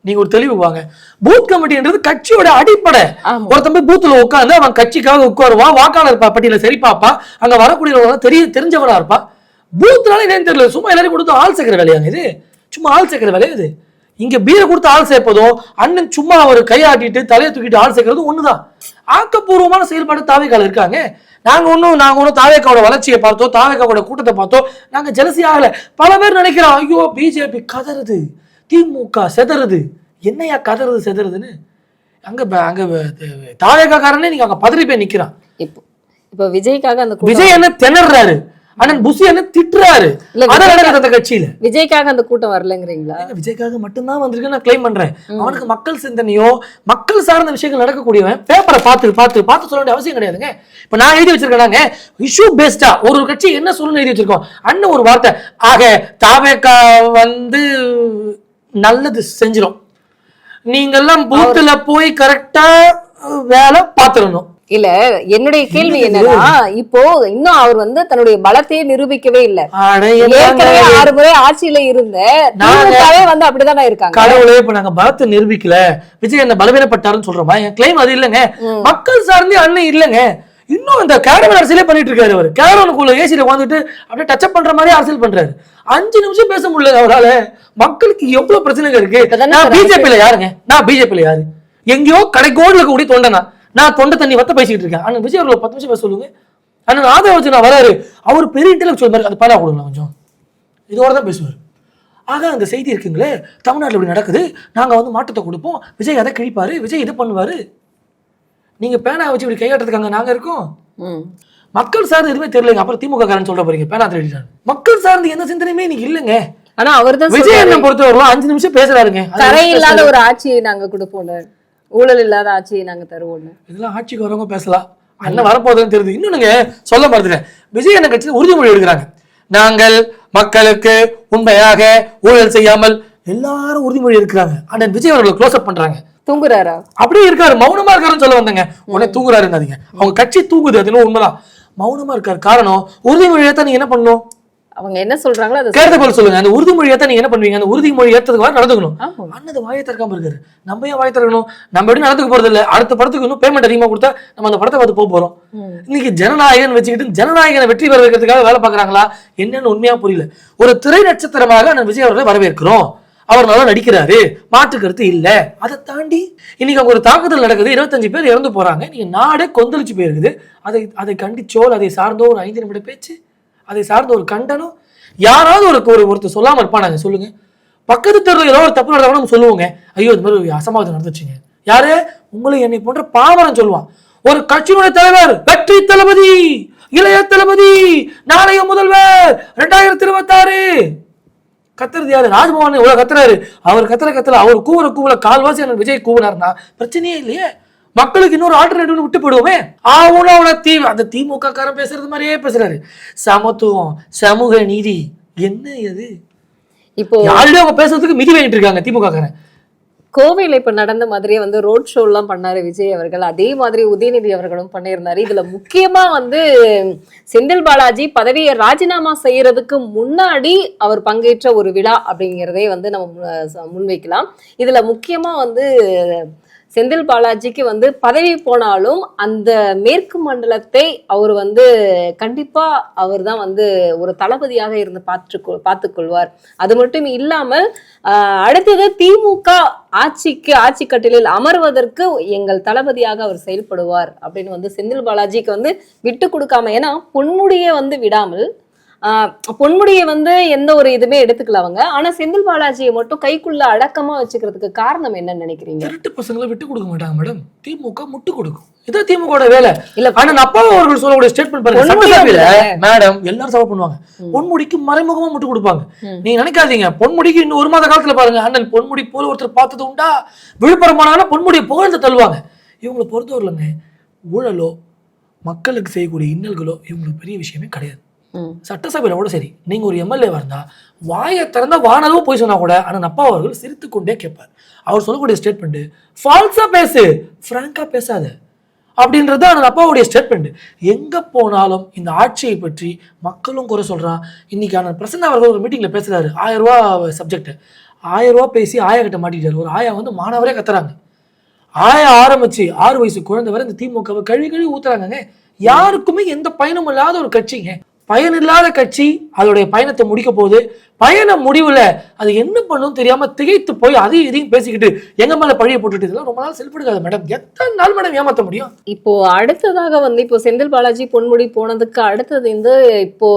நீங்க ஒரு தெளிவு வாங்க. பூத் கமிட்டின்றது கட்சியோட அடிப்படை. ஒருத்தன் போய் பூத்துல உட்காந்து அவன் கட்சிக்காக உட்காருவான் வாக்காளர் பட்டியல சரி பாப்பா அங்க வரக்கூடியவங்க தெரிய தெரிஞ்சவனா இருப்பா. பூத்னால என்னன்னு தெரியல சும்மா எல்லாரும் கொடுத்து ஆள் சேர்க்கிற வேலையாங்க இது? சும்மா ஆள் சேர்க்கிற வேலையா இது? இங்க பீரை கொடுத்து ஆள் சேர்ப்பதும் அண்ணன் சும்மா அவர் கையாட்டிட்டு தலையை தூக்கிட்டு ஆள் சேர்க்கறதும் ஒண்ணுதான். ஆக்கப்பூர்வமான செயல்பாடு தாவேக்கால இருக்காங்க. நாங்க ஒன்றும் நாங்க ஒன்றும் தாவேக்காவோட வளர்ச்சியை பார்த்தோம் தாவேக்காவோட கூட்டத்தை பார்த்தோம் நாங்க ஜலசி ஆகல. பல பேர் நினைக்கிறோம் ஐயோ பிஜேபி கதறுது திமுக செதறுது. என்னையா கதறுது செதறுதுன்னு? அங்க அங்க தாவேக்காரனே நீங்க அங்க பதறி போய் நிக்கிறான். இப்போ இப்போ விஜய்க்காக அந்த விஜய் என்ன திணறாரு. அண்ணன் புசி என்ன திட்டுறாரு. அந்த கட்சியில. விஜய்க்காக அந்த கூட்டம் வரலங்கிறீங்களா? விஜய்க்காக மட்டும்தான் வந்திருக்கு நான் கிளைம் பண்றேன். அவனுக்கு மக்கள் சிந்தனையோ மக்கள் சார்ந்த விஷயங்கள் நடக்கக்கூடியவன் பேப்பரை பார்த்து பார்த்து பார்த்து சொல்ல வேண்டிய அவசியம் கிடையாதுங்க. இப்ப நான் எழுதி வச்சிருக்கேனாங்க இஷ்யூ பேஸ்டா ஒரு ஒரு கட்சி என்ன சொல்லணும்னு எழுதி வச்சிருக்கோம்? அண்ணன் ஒரு வார்த்தை ஆக தாவேக்கா வந்து நல்லது செஞ்சிடும் நீங்கெல்லாம் பூத்துல போய் கரெக்டா வேலை பார்த்துடணும். இல்ல என்னுடைய கேள்வி என்னன்னா இப்போ இன்னும் அவர் வந்து தன்னுடைய பலத்தையே நிரூபிக்கவே இல்ல. ஏற்கனவே ஆறு முறை ஆட்சியில இருந்த நாங்க- வந்து அப்படிதானே இருக்காங்க. கடவுளே இப்ப நாங்க பலத்தை நிரூபிக்கல. விஜய் என்ன பலவீனப்பட்டாருன்னு சொல்றோமா? என் கிளைம் அது இல்லைங்க. மக்கள் சார்ந்தே அண்ணன் இல்லைங்க. இன்னும் இந்த கேரவன் அரசியலே பண்ணிட்டு இருக்காரு அவர். கேரவனுக்குள்ள ஏசியில உட்காந்துட்டு அப்படியே டச்சப் பண்ற மாதிரி அரசியல் பண்றாரு. அஞ்சு நிமிஷம் பேச முடியல அவரால. மக்களுக்கு எவ்வளவு பிரச்சனைகள் இருக்கு? நான் பிஜேபியில யாருங்க? நான் பிஜேபியில யாரு? எங்கேயோ கடைக்கோடில் இருக்கக்கூடிய தொண்டனா? நான் தொண்டை தண்ணி வத்த பேசிட்டு இருக்கேன். அண்ணன் விஜய் அவர்களை பத்து நிமிஷம் பேச சொல்லுங்க. அண்ணன் ஆதரவு நான் வராரு. அவர் பெரிய இன்டெலக்சுவல் மாதிரி அது பாலா கொடுங்க கொஞ்சம். இதோட தான் பேசுவார். ஆக அந்த செய்தி இருக்குங்களே. தமிழ்நாட்டில் இப்படி நடக்குது. நாங்கள் வந்து மாற்றத்தை கொடுப்போம். விஜய் அதை கிழிப்பாரு. விஜய் இது பண்ணுவார். நீங்கள் பேனா வச்சு இப்படி கையாட்டுறதுக்கு அங்கே நாங்கள் இருக்கோம். மக்கள் சார்ந்து எதுவுமே தெரியலங்க. அப்புறம் திமுக காரன் சொல்ற போறீங்க பேனா திருடிட்டான் மக்கள் சார்ந்து எந்த சிந்தனையுமே இன்னைக்கு இல்லைங்க. ஆனா அவர்தான் விஜய் சொல்றாரு, என்ன பொறுத்தவரைக்கும் அஞ்சு நிமிஷம் பேசுறாருங்க. இல்லாத. ஒரு ஆட்சியை நாங்க கொடுப்போம் ஊழல் இல்லாத ஆட்சியை நாங்க தருவோம் இதெல்லாம் ஆட்சிக்கு வரவங்க பேசலாம். அண்ணன் வரப்போகுதுன்னு தெரியுது. இன்னொன்னுங்க சொல்ல மறந்துட்டேன். விஜய் என்ன கட்சியில் உறுதிமொழி எடுக்கிறாங்க. நாங்கள் மக்களுக்கு உண்மையாக ஊழல் செய்யாமல் எல்லாரும் உறுதிமொழி எடுக்கிறாங்க. அண்ணன் விஜய் அவர்களை க்ளோஸ் அப் பண்றாங்க. தூங்குறாரா? அப்படியே இருக்காரு. மௌனமா இருக்காருன்னு சொல்ல வந்தேங்க. உடனே தூங்குறாருங்காதீங்க அவங்க கட்சி தூங்குது அது இன்னும் உண்மைதான். மௌனமா இருக்காரு. காரணம் உறுதிமொழி ஏத்த நீங்க என்ன பண்ணணும்? அவங்க என்ன சொல்றாங்களோ அதை கேட்ட போல சொல்லுங்க. அந்த உறுதிமொழி ஏத்த நீங்க என்ன பண்ணுவீங்க அந்த உறுதிமொழி ஏத்ததுக்கு வர நடந்துக்கணும். அண்ணது வாயை திறக்காம இருக்காரு. நம்ம ஏன் வாயை திறக்கணும்? நம்ம எப்படி நடந்துக்க போறது இல்ல? அடுத்த படத்துக்கு இன்னும் பேமெண்ட் அதிகமா கொடுத்தா நம்ம அந்த படத்தை பார்த்து போக போறோம். இன்னைக்கு ஜனநாயகன் வச்சுக்கிட்டு ஜனநாயகனை வெற்றி பெற வைக்கிறதுக்காக வேலை பார்க்கறாங்களா? என்னன்னு உண்மையா புரியல. ஒரு திரை நட்சத்திரமாக நான் விஜய் அவர்களை வரவேற்கிறோம். அவர் நல்லா நடிக்கிறாரு. மாற்று கருத்து இல்ல. அதை தாண்டி இன்னைக்கு அவங்க ஒரு தாக்குதல் நடக்குது. இருபத்தஞ்சு பேர் இறந்து போறாங்க. இன்னைக்கு நாடே கொந்தளிச்சு போயிருக்குது. அதை அதை கண்டிச்சோல் அதை சார்ந்தோ ஒரு ஐந்து நிமிட பேச்சு அதை சார்ந்த ஒரு கண்டனம் யாராவது ஒரு ஒரு ஒருத்தர் சொல்லாம இருப்பானாங்க சொல்லுங்க. பக்கத்து தெருவில் ஏதோ ஒரு தப்பு நடந்தா நம்ம சொல்லுவோங்க. ஐயோ இது மாதிரி அசம்பாவிதம் நடந்துச்சுங்க. யாரு? உங்களை என்னை போன்ற பாமரன் சொல்லுவான். ஒரு கட்சியினுடைய தலைவர் வெற்றி தளபதி இளைய தளபதி நாளைய முதல்வர் இரண்டாயிரத்தி இருபத்தி ஆறு கத்துறது யாரு? ராஜ்பவன் இவ்வளவு கத்துறாரு? அவர் கத்துற கத்துல அவர் கூவுற கூவல கால்வாசி அண்ணன் விஜய் கூவுனாருன்னா பிரச்சனையே இல்லையே. மக்களுக்கு இன்னொரு ஆல்டர்னேட்டிவ் விட்டு போயிடுவோமே. ஆவுன தீ அந்த திமுக காரன் பேசுறது மாதிரியே பேசுறாரு. சமத்துவம் சமூக நீதி என்ன இது? இப்போ ஆல்ரெடி அவங்க பேசுறதுக்கு மிதி வாங்கிட்டு இருக்காங்க திமுக காரன் கோவையில் இப்போ நடந்த மாதிரியே வந்து ரோட் ஷோலாம் பண்ணார் பண்ணாரு விஜய் அவர்கள். அதே மாதிரி உதயநிதி அவர்களும் பண்ணியிருந்தாரு. இதில் முக்கியமாக வந்து செந்தில் பாலாஜி பதவியை ராஜினாமா செய்யறதுக்கு முன்னாடி அவர் பங்கேற்ற ஒரு விழா அப்படிங்கிறதே வந்து நம்ம முன்வைக்கலாம். இதில் முக்கியமாக வந்து செந்தில் பாலாஜிக்கு வந்து பதவி போனாலும் அந்த மேற்கு மண்டலத்தை அவர் வந்து கண்டிப்பா அவர் தான் வந்து ஒரு தளபதியாக இருந்து பார்த்து பார்த்துக்கொள்வார். அது மட்டும் இல்லாமல் அடுத்தது திமுக ஆட்சிக்கு ஆட்சி கட்டிலில் அமர்வதற்கு எங்கள் தளபதியாக அவர் செயல்படுவார் அப்படின்னு வந்து செந்தில் பாலாஜிக்கு வந்து விட்டு கொடுக்காம ஏன்னா பொன்முடியே வந்து விடாமல் பொன்முடியை வந்து எந்த ஒரு இதுமே எடுத்துக்கல அவங்க. ஆனா செந்தில் பாலாஜியை மட்டும் கைக்குள்ள அடக்கமா வச்சுக்கிறதுக்கு காரணம் என்னன்னு நினைக்கிறீங்க? திருட்டு பசங்களை விட்டு கொடுக்க மாட்டாங்க மேடம். திமுக முட்டு கொடுக்கும். இதான் திமுக வேலை. இல்ல ஆனா அப்பா அவர்கள் சொல்லக்கூடிய ஸ்டேட்மெண்ட் பாருங்க. சட்டசபையில மேடம் எல்லாரும் சபை பண்ணுவாங்க. பொன்முடிக்கு மறைமுகமா முட்டு கொடுப்பாங்க. நீங்க நினைக்காதீங்க. பொன்முடிக்கு இன்னும் ஒரு மாத காலத்துல பாருங்க. அண்ணன் பொன்முடி போல ஒருத்தர் பார்த்தது உண்டா? விழுப்புரம் போனாங்கன்னா பொன்முடியை புகழ்ந்து தள்ளுவாங்க. இவங்களை பொறுத்தவரையிலங்க ஊழலோ மக்களுக்கு செய்யக்கூடிய இன்னல்களோ இவங்களுக்கு பெரிய விஷயமே கிடையாது. சட்டசபையில் கூட சரி நீங்கள் ஒரு எம்எல்ஏவாக இருந்தால் வாயை திறந்த வானதும் போய் சொன்னால் கூட ஆனால் அப்பா அவர்கள் சிரித்து கொண்டே கேட்பார். அவர் சொல்லக்கூடிய ஸ்டேட்மெண்ட் ஃபால்ஸாக பேசு ஃப்ராங்காக பேசாத. அப்படின்றது அந்த அப்பாவுடைய ஸ்டேட்மெண்ட் எங்கே போனாலும் இந்த ஆட்சியை பற்றி மக்களும் குறை சொல்கிறான் இன்னைக்கு அண்ணன் பிரசன்ன அவர்கள் ஒரு மீட்டிங்கில் பேசுகிறாரு ஆயிரம் ரூபா சப்ஜெக்ட் ஆயிரம் ரூபா பேசி ஆயா கிட்ட மாட்டிக்கிட்டார். ஒரு ஆயா வந்து மாணவரே கத்துறாங்க. ஆயா ஆரம்பிச்சு ஆறு வயசு குழந்தை வரை இந்த திமுகவை கழுவி கழுவி ஊத்துறாங்க யாருக்குமே எந்த பயனும் இல்லாத ஒரு கட்சிங்க. பயனில்லாத கட்சி அதோடைய பயணத்தை முடிக்க போகுது. பயண முடிவுல அது என்ன பண்ணும் தெரியாம திகைத்து போய் அதையும் இதையும் பேசிக்கிட்டு எங்க மேலே பழிய போட்டுட்டு இதெல்லாம் ரொம்ப நாள் செல்படுக்காது மேடம் எத்தனை நாள் மேடம் ஏமாத்த முடியும்? இப்போ அடுத்ததாக வந்து இப்போ செந்தில் பாலாஜி பொன்முடி போனதுக்கு அடுத்தது வந்து இப்போ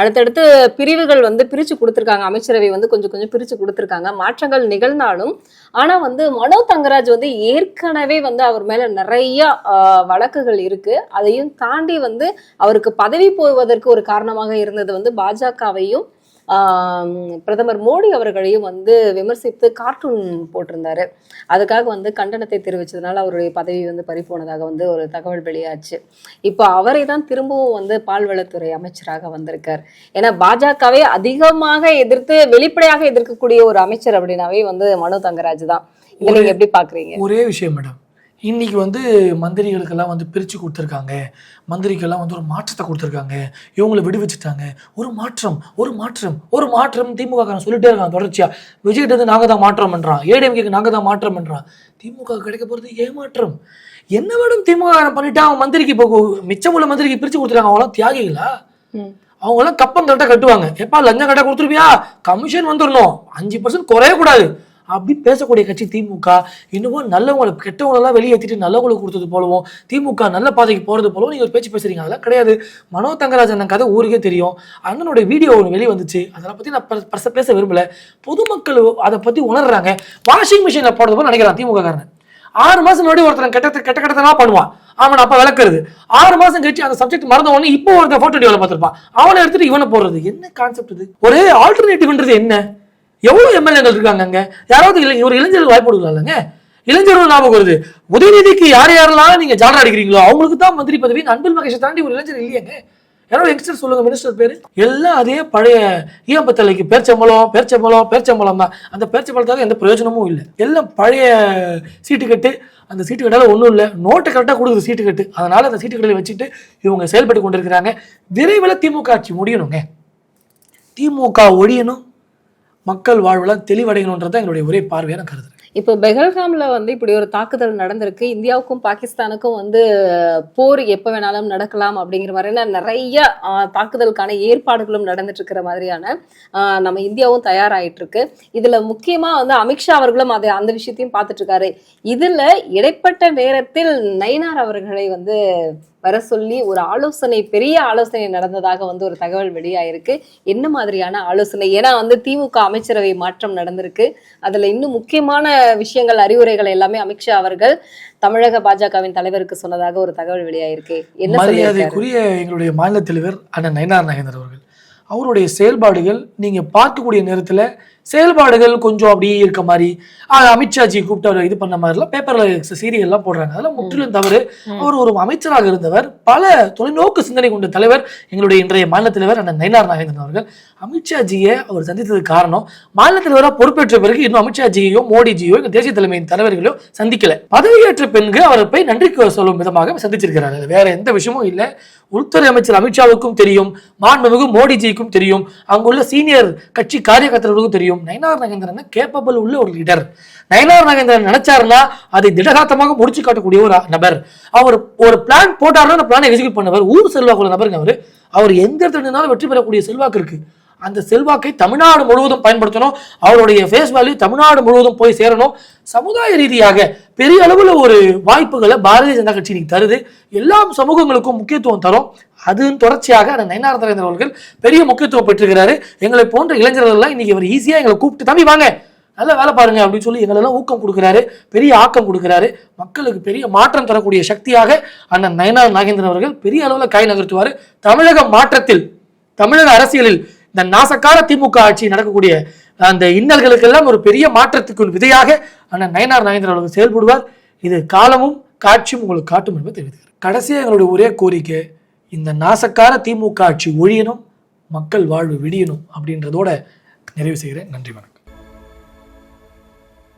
அடுத்தடுத்து பிரிவுகள் வந்து பிரிச்சு கொடுத்துருக்காங்க. அமைச்சரவை வந்து கொஞ்சம் கொஞ்சம் பிரிச்சு கொடுத்துருக்காங்க. மாற்றங்கள் நிகழ்ந்தாலும் ஆனா வந்து மனோ தங்கராஜ் வந்து ஏற்கனவே வந்து அவர் மேல நிறைய வழக்குகள் இருக்கு. அதையும் தாண்டி வந்து அவருக்கு பதவி போவதற்கு ஒரு காரணமாக இருந்தது வந்து பாஜகவையும் பிரதமர் மோடி அவர்களையும் வந்து விமர்சித்து கார்ட்டூன் போட்டிருந்தாரு. அதுக்காக வந்து கண்டனத்தை தெரிவிச்சதுனால அவருடைய பதவி வந்து பறிபோனதாக வந்து ஒரு தகவல் வெளியாச்சு. இப்போ அவரை தான் திரும்பவும் வந்து பால்வளத்துறை அமைச்சராக வந்திருக்கார். ஏன்னா பாஜகவை அதிகமாக எதிர்த்து வெளிப்படையாக எதிர்க்கக்கூடிய ஒரு அமைச்சர் அப்படின்னாவே வந்து மனோ தங்கராஜ் தான். இதை நீங்க எப்படி பாக்குறீங்க? ஒரே விஷயம் மேடம். இன்னைக்கு வந்து மந்திரிகளுக்கெல்லாம் வந்து பிரித்து கொடுத்துருக்காங்க. மந்திரிக்கெல்லாம் வந்து ஒரு மாற்றத்தை கொடுத்துருக்காங்க. இவங்களை விடுவிச்சுட்டாங்க. ஒரு மாற்றம் ஒரு மாற்றம் ஒரு மாற்றம் திமுக காரன் சொல்லிட்டே இருக்கான் தொடர்ச்சியா. விஜய்கிட்ட வந்து நாங்கள் தான் மாற்றம் பண்றான் ஏடிஎம்கேக்கு நாங்கள் தான் மாற்றம் பண்றான் திமுக கிடைக்க போகிறது ஏமாற்றம். என்ன மேடம் திமுக பண்ணிட்டா அவன் மந்திரிக்கு இப்போ மிச்சம் உள்ள மந்திரிக்கு பிரித்து கொடுத்துருக்காங்க அவங்களாம் தியாகிகளா. அவங்களாம் கப்பம் கரெக்டாக கட்டுவாங்க. எப்பா லஞ்சம் கரெக்டாக கொடுத்துருப்பியா? கமிஷன் வந்துடணும் அஞ்சு பர்சன்ட் குறையக்கூடாது. அப்படி பேசக்கூடிய கட்சி திமுக இன்னமும் நல்லவங்களை கெட்டவங்களெல்லாம் வெளியேற்றிட்டு நல்லவங்களுக்கு கொடுத்தது போலவும் திமுக நல்ல பாதைக்கு போகிறது போலவும் நீங்கள் ஒரு பேச்சு பேசுகிறீங்க அதெல்லாம் கிடையாது. மனோ தங்கராஜன் கதை ஊருக்கே தெரியும். அண்ணனுடைய வீடியோ ஒன்று வெளியே வந்துச்சு. அதெல்லாம் பற்றி நான் பெருசா- பேச விரும்பல. பொதுமக்கள் அதை பற்றி உணர்றாங்க. வாஷிங் மிஷினில் போடுறது போல நினைக்கிறான் திமுக காரன். ஆறு மாதம் முன்னாடி ஒருத்தன் கெட்ட கெட்ட கெட்டதெல்லாம் பண்ணுவான். அவன் அப்போ விளக்குறது. ஆறு மாதம் கழிச்சு அந்த சப்ஜெக்ட் மறந்த உடனே இப்போ ஒருத்தன் ஃபோட்டோ வீடியோல பார்த்துருப்பான். அவனை எடுத்துட்டு இவனை போடுறது. என்ன கான்செப்ட் இது? ஒரு ஆல்டர்னேட்டிவ்ன்றது என்ன? எவ்வளோ எம்எல்ஏங்கள் இருக்காங்க அங்கே யாராவது இல்லை ஒரு இளைஞர்கள் வாய்ப்பு கொடுக்கலாம்லங்க? இளைஞர்கள் ஞாபகம் வருது. உதயநிதிக்கு யார் யாரெல்லாம் நீங்கள் ஜாலரா அடிக்கிறீங்களோ அவங்களுக்கு தான் மந்திரி பதவி. அன்பில் மகேஷை தாண்டி ஒரு இளைஞர் இல்லையாங்க. யாரோ யங்ஸ்டர் சொல்லுங்க மினிஸ்டர் பேர். எல்லாம் அதே பழைய ஈயம்பத்தலைக்கு பேர்ச்சம்பளம் பேர்ச்சம்பளம் பேர்ச்சம்பளம் தான். அந்த பேர்ச்சம்பளத்தால எந்த பிரயோஜனமும் இல்லை. எல்லாம் பழைய சீட்டு கட்டு. அந்த சீட்டு கட்டால ஒன்றும் இல்லை. நோட்டை கரெக்டாக கொடுக்குது சீட்டு கட்டு. அதனால அந்த சீட்டு கட்டில் வச்சுட்டு இவங்க செயல்பட்டு கொண்டிருக்கிறாங்க. விரைவில் திமுக ஆட்சி முடியணுங்க. திமுக ஒழியணும். மக்கள் வாழ்வெல்லாம் தெளிவடையணுன்றது தான் எங்களுடைய ஒரே பார்வையான கருது இப்போ பெஹல்காமில் வந்து இப்படி ஒரு தாக்குதல் நடந்திருக்கு. இந்தியாவுக்கும் பாகிஸ்தானுக்கும் வந்து போர் எப்போ வேணாலும் நடக்கலாம் அப்படிங்கிற மாதிரியான நிறைய தாக்குதலுக்கான ஏற்பாடுகளும் நடந்துட்டு இருக்கிற மாதிரியான நம்ம இந்தியாவும் தயாராகிட்டுருக்கு இருக்கு முக்கியமாக வந்து அமித்ஷா அவர்களும் அதை அந்த விஷயத்தையும் பார்த்துட்டு இருக்காரு இடைப்பட்ட நேரத்தில் நயினார் அவர்களை வந்து வர சொல்லி ஒரு ஆலோசனை பெரிய ஆலோசனை நடந்ததாக வந்து ஒரு தகவல் வெளியாயிருக்கு. என்ன மாதிரியான ஆலோசனை? ஏன்னா வந்து திமுக அமைச்சரவை மாற்றம் நடந்திருக்கு. அதுல இன்னும் முக்கியமான விஷயங்கள் அறிவுரைகள் எல்லாமே அமித்ஷா அவர்கள் தமிழக பாஜகவின் தலைவருக்கு சொன்னதாக ஒரு தகவல் வெளியாயிருக்கு. என்ன மரியாதைக்குரிய எங்களுடைய மாநில தலைவர் அண்ணன் நயனார் நாகேந்தர் அவர்கள். அவருடைய செயல்பாடுகள் நீங்க பார்க்கக்கூடிய நேரத்துல செயல்பாடுகள் கொஞ்சம் அப்படியே இருக்க மாதிரி ஆஹ், அமித்ஷாஜி கூப்பிட்டு அவர் இது பண்ண மாதிரிலாம் பேப்பர்ல சீரியல்லாம் போடுறாங்க. அதெல்லாம் முற்றிலும் தவறு. அவர் ஒரு அமைச்சராக இருந்தவர். பல தொலைநோக்கு சிந்தனை கொண்ட தலைவர் எங்களுடைய இன்றைய மாநில தலைவர் அண்ணன் நயினார் நாகேந்திரன் அவர்கள். அமித்ஷாஜியை அவர் சந்தித்ததுக்கு காரணம் மாநில தலைவராக பொறுப்பேற்ற பிறகு இன்னும் அமித்ஷாஜியோ மோடிஜியோ எங்க தேசிய தலைமையின் தலைவர்களோ சந்திக்கல. பதவியேற்ற பின்பு அவரை போய் நன்றி சொல்லும் விதமாக சந்திச்சிருக்கிறார். வேற எந்த விஷயமும் இல்லை. உள்துறை அமைச்சர் அமித்ஷாவுக்கும் தெரியும் மாண்புமிகு மோடிஜிக்கும் தெரியும் அங்குள்ள சீனியர் கட்சி காரியகர்த்தர்களுக்கும் தெரியும். நயனார் நகேந்திரன் கேப்பபிள் உள்ள ஒரு லீடர் நயனார் நாகேந்திரன் நினைச்சாருன்னா அதை திடகாத்தமாக முடிச்சு காட்டக்கூடிய ஒரு நபர். அவர் ஒரு பிளான் போட்டாருன்னா அந்த பிளான் எக்ஸிக்யூட் பண்ணவர். ஊர் செல்வாக்குள்ள நபருங்க அவர் அவர் எந்த இடத்துல வெற்றி பெறக்கூடிய செல்வாக்கு இருக்கு. அந்த செல்வாக்கை தமிழ்நாடு முழுவதும் பயன்படுத்தணும். அவருடைய ஃபேஸ் வேல்யூ தமிழ்நாடு முழுவதும் போய் சேரணும். சமுதாய ரீதியாக பெரிய அளவில் ஒரு வாய்ப்புகளை பாரதிய ஜனதா கட்சி இன்னைக்கு தருது. எல்லா சமூகங்களுக்கும் முக்கியத்துவம் தரும். அதன் தொடர்ச்சியாக அந்த நயனார் நரேந்திர அவர்கள் பெரிய முக்கியத்துவம் பெற்றிருக்கிறாரு. எங்களை போன்ற இளைஞர்கள்லாம் இன்னைக்கு அவர் ஈஸியாக எங்களை கூப்பிட்டு தம்பி வாங்க நல்ல வேலை பாருங்க அப்படின்னு சொல்லி எங்களெல்லாம் ஊக்கம் கொடுக்குறாரு பெரிய ஆக்கம் கொடுக்குறாரு. மக்களுக்கு பெரிய மாற்றம் தரக்கூடிய சக்தியாக அண்ணன் நயனார் நாகேந்திரன் அவர்கள் பெரிய அளவில் கை நகர்த்துவார். தமிழக மாற்றத்தில் தமிழக அரசியலில் இந்த நாசக்கார திமுக ஆட்சி நடக்கக்கூடிய அந்த இன்னல்களுக்கெல்லாம் ஒரு பெரிய மாற்றத்துக்கு ஒரு விதையாக அண்ணன் நயனார் நாகேந்திரன் அவர்கள் செயல்படுவார். இது காலமும் காட்சியும் உங்களுக்கு காட்டும் என்பதை தெரிவித்துக்கிறார் கடைசியாக எங்களுடைய ஒரே கோரிக்கை இந்த நாசக்கார திமுக ஆட்சி ஒழியணும் மக்கள் வாழ்வு விடியணும் அப்படின்றதோட நிறைவு செய்கிறேன். நன்றி வணக்கம்.